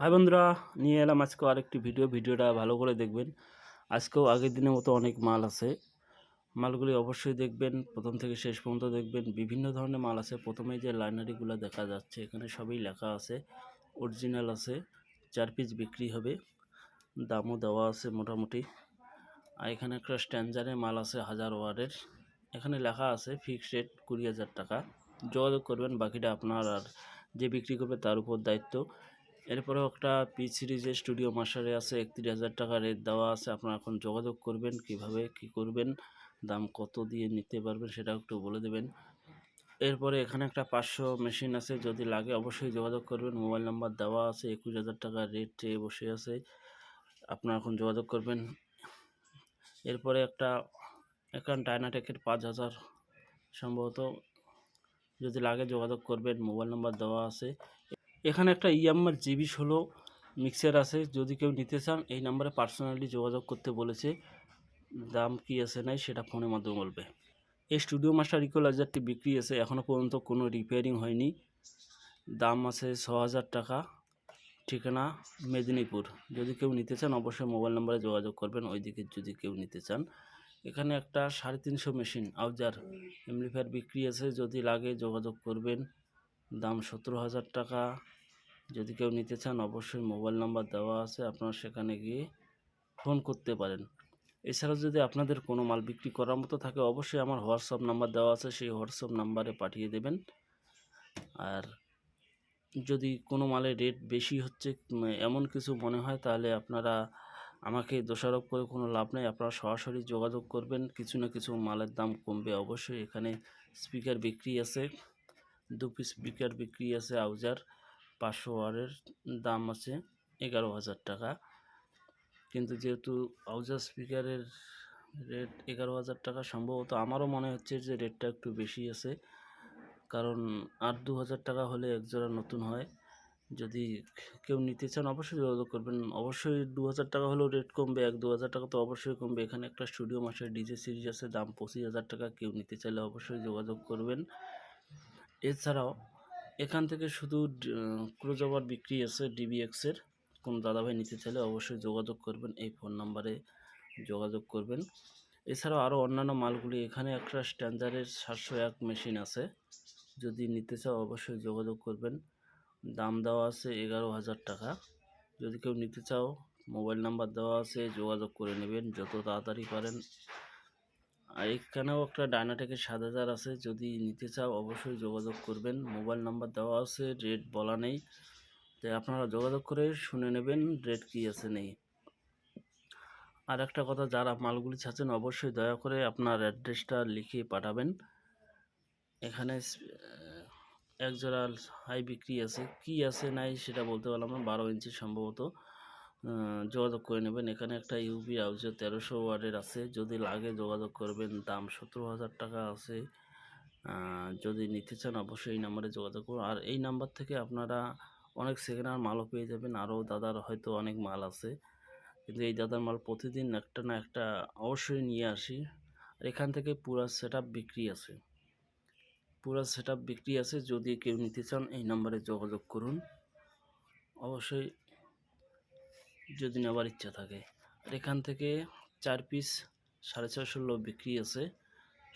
High বন্ধুরা, নিয়ে এলাম আজকে আরেকটি ভিডিও ভিডিওটা ভালো করে দেখবেন। আজকেও আগের দিনের মতো অনেক মাল আছে। মালগুলি অবশ্যই দেখবেন। প্রথম থেকে শেষ পর্যন্ত দেখবেন। বিভিন্ন ধরনের মাল আছে। প্রথমে যে লাইনারিগুলো দেখা যাচ্ছে, এখানে সবই লেখা আছে। অরিজিনাল আছে। চার পিস বিক্রি হবে। দামও দেওয়া আছে মোটামুটি। আর এখানে একটা স্ট্যান্ডারের মাল আছে হাজার ওয়ারের। এখানে লেখা আছে ফিক্সড রেট কুড়ি হাজার টাকা। যোগাযোগ করবেন, বাকিটা আপনার আর যে বিক্রি করবে তার উপর দায়িত্ব। এরপরেও একটা পি সিরিজের স্টুডিও মাস্টারে আছে, একত্রিশ হাজার টাকা রেট দেওয়া আছে, আপনারা এখন যোগাযোগ করবেন, কীভাবে, কি করবেন, দাম কত দিয়ে নিতে পারবেন সেটা একটু বলে দেবেন। এরপরে এখানে একটা পাঁচশো মেশিন আছে, যদি লাগে অবশ্যই যোগাযোগ করবেন মোবাইল নাম্বার দেওয়া আছে একুশ হাজার টাকা রেট চেয়ে বসে আছে, আপনারা এখন যোগাযোগ করবেন। এরপরে একটা এখান ডায়নাটেকের পাঁচ হাজার, সম্ভবত, যদি লাগে যোগাযোগ করবেন মোবাইল নাম্বার দেওয়া আছে। এখানে একটা ইয়াম্মার জিবি ষোলো মিক্সার আছে, যদি কেউ নিতে চান, এই নাম্বারে পার্সোনালি যোগাযোগ করতে বলেছে, দাম কি আছে নাই সেটা ফোনের মাধ্যমে বলবে। এই স্টুডিও মাস্টার ইকোলাইজারটি বিক্রি আছে এখনও পর্যন্ত কোনো রিপেয়ারিং হয়নি। দাম আছে ছ হাজার টাকা, ঠিকানা মেদিনীপুর। যদি কেউ নিতে চান, অবশ্যই মোবাইল নাম্বারে যোগাযোগ করবেন ওই ওইদিকে যদি কেউ নিতে চান। এখানে একটা সাড়ে তিনশো মেশিন আউজার এমপ্লিফায়ার বিক্রি আছে, যদি লাগে যোগাযোগ করবেন। দাম সতেরো হাজার টাকা যদি কেউ নিতে চান, অবশ্যই মোবাইল নাম্বার দেওয়া আছে, আপনারা সেখানে গিয়ে ফোন করতে পারেন। এছাড়াও যদি আপনাদের কোনো মাল বিক্রি করার মতো থাকে, অবশ্যই আমার হোয়াটসঅ্যাপ নাম্বার দেওয়া আছে, সেই হোয়াটসঅ্যাপ নাম্বারে পাঠিয়ে দেবেন। আর যদি কোনো মালের রেট বেশি হচ্ছে এমন কিছু মনে হয়, তাহলে আপনারা আমাকে দোষারোপ করে কোনো লাভ নেই। আপনারা সরাসরি যোগাযোগ করবেন, কিছু না কিছু মালের দাম কমবে। অবশ্যই এখানে স্পিকার বিক্রি আছে, দু পিস স্পিকার বিক্রি আছে, আউজার। পাঁচশো ওয়ারের দাম আছে এগারো হাজার টাকা। কিন্তু যেহেতু আউজার স্পিকারের রেট এগারো হাজার টাকা, সম্ভবত আমারও মনে হচ্ছে যে রেটটা একটু বেশি আছে। কারণ আট দু হাজার টাকা হলে একজোড়া নতুন হয়। যদি কেউ নিতে চান অবশ্যই যোগাযোগ করবেন। অবশ্যই দু হাজার টাকা হলেও রেট কমবে। এক দু হাজার টাকা তো অবশ্যই কমবে। এখানে একটা স্টুডিও মাসের ডিজে সিরিজ আছে। দাম পঁচিশ হাজার টাকা। কেউ নিতে চাইলে অবশ্যই যোগাযোগ করবেন। এছাড়াও এখান থেকে শুধু ক্রুজাবার বিক্রি আছে ডিবিএক্সের কোনো দাদাভাই নিতে চাইলে অবশ্যই যোগাযোগ করবেন, এই ফোন নাম্বারে যোগাযোগ করবেন। এছাড়াও আরও অন্যান্য মালগুলি, এখানে একটা স্ট্যান্ডার্ডের সাতশো এক মেশিন আছে। যদি নিতে চাও অবশ্যই যোগাযোগ করবেন। দাম দেওয়া আছে এগারো হাজার টাকা। যদি কেউ নিতে চাও মোবাইল নাম্বার দেওয়া আছে, যোগাযোগ করে নেবেন। যত তাড়াতাড়ি পারেন আর এখানেও একটা ডায়নাটেকের সাত হাজার আছে যদি নিতে চাও অবশ্যই যোগাযোগ করবেন। মোবাইল নাম্বার দেওয়া আছে রেট বলা নেই। তাই আপনারা যোগাযোগ করে শুনে নেবেন রেট কী আছে নেই। আর একটা কথা যারা মালগুলি ছাড়ছেন অবশ্যই দয়া করে আপনার অ্যাড্রেসটা লিখে পাঠাবেন। এখানে স- আহ, এক জোড়া হাই বিক্রি আছে। কি আছে নাই সেটা বলতে পারলাম না বারো ইঞ্চি সম্ভবত। যোগাযোগ করে নেবেন। এখানে একটা ইউপি হাউসে তেরোশো ওয়ার্ডের আছে। যদি লাগে যোগাযোগ করবেন, দাম সতেরো হাজার টাকা আছে। যদি নিতে চান, অবশ্যই এই নাম্বারে যোগাযোগ করুন। আর এই নাম্বার থেকে আপনারা অনেক সেকেন্ড হ্যান্ড মালও পেয়ে যাবেন। আরও দাদার হয়তো অনেক মাল আছে। কিন্তু এই দাদার মাল প্রতিদিন একটা না একটা অবশ্যই নিয়ে আসি। আর এখান থেকে পুরো সেট বিক্রি আছে। পুরো সেট বিক্রি আছে। যদি কেউ নিতে চান, এই নাম্বারে যোগাযোগ করুন। অবশ্যই যদি নেওয়ার ইচ্ছা থাকে। আর এখান থেকে চার পিস সাড়ে ছশো বিক্রি আছে।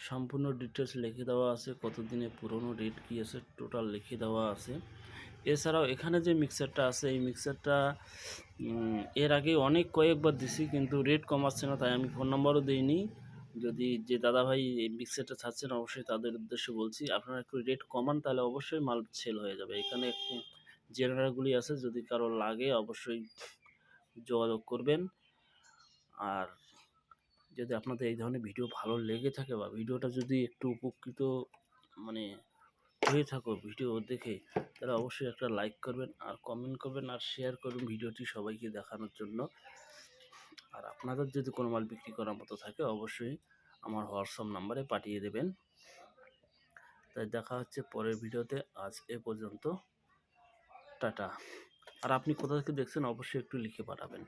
সম্পূর্ণ ডিটেলস লিখে দেওয়া আছে। কতদিনে পুরনো রেট কী আছে টোটাল লিখে দেওয়া আছে। এছাড়াও এখানে যে মিক্সারটা আছে, এই মিক্সারটা এর আগে অনেক কয়েকবার দিছি কিন্তু রেট কমাচ্ছে না, তাই আমি ফোন নাম্বারও দিইনি। যদি যে দাদাভাই এই মিক্সারটা ছাড়ছেন, অবশ্যই তাদের উদ্দেশ্যে বলছি, আপনারা একটু রেট কমান, তাহলে অবশ্যই মাল সেল হয়ে যাবে। এখানে জেনারেলগুলি আছে, যদি কারও লাগে, অবশ্যই যোগাযোগ করবেন। আর যদি আপনাদের এই ধরনের ভিডিও ভালো লেগে থাকে বা ভিডিওটা যদি একটু উপকৃত মানে হয়ে থাকো ভিডিও দেখে, তাহলে অবশ্যই একটা লাইক করবেন, আর কমেন্ট করবেন, আর শেয়ার করবেন ভিডিওটি সবাইকে দেখানোর জন্য। আর আপনাদের যদি কোনো মাল বিক্রি করার মতো থাকে, অবশ্যই আমার হোয়াটসঅ্যাপ নাম্বারে পাঠিয়ে দেবেন। তাই দেখা হচ্ছে পরের ভিডিওতে। আজ এ পর্যন্ত। টাটা। আর আপনি কোথা থেকে দেখছেন অবশ্যই একটু লিখে পাঠাবেন।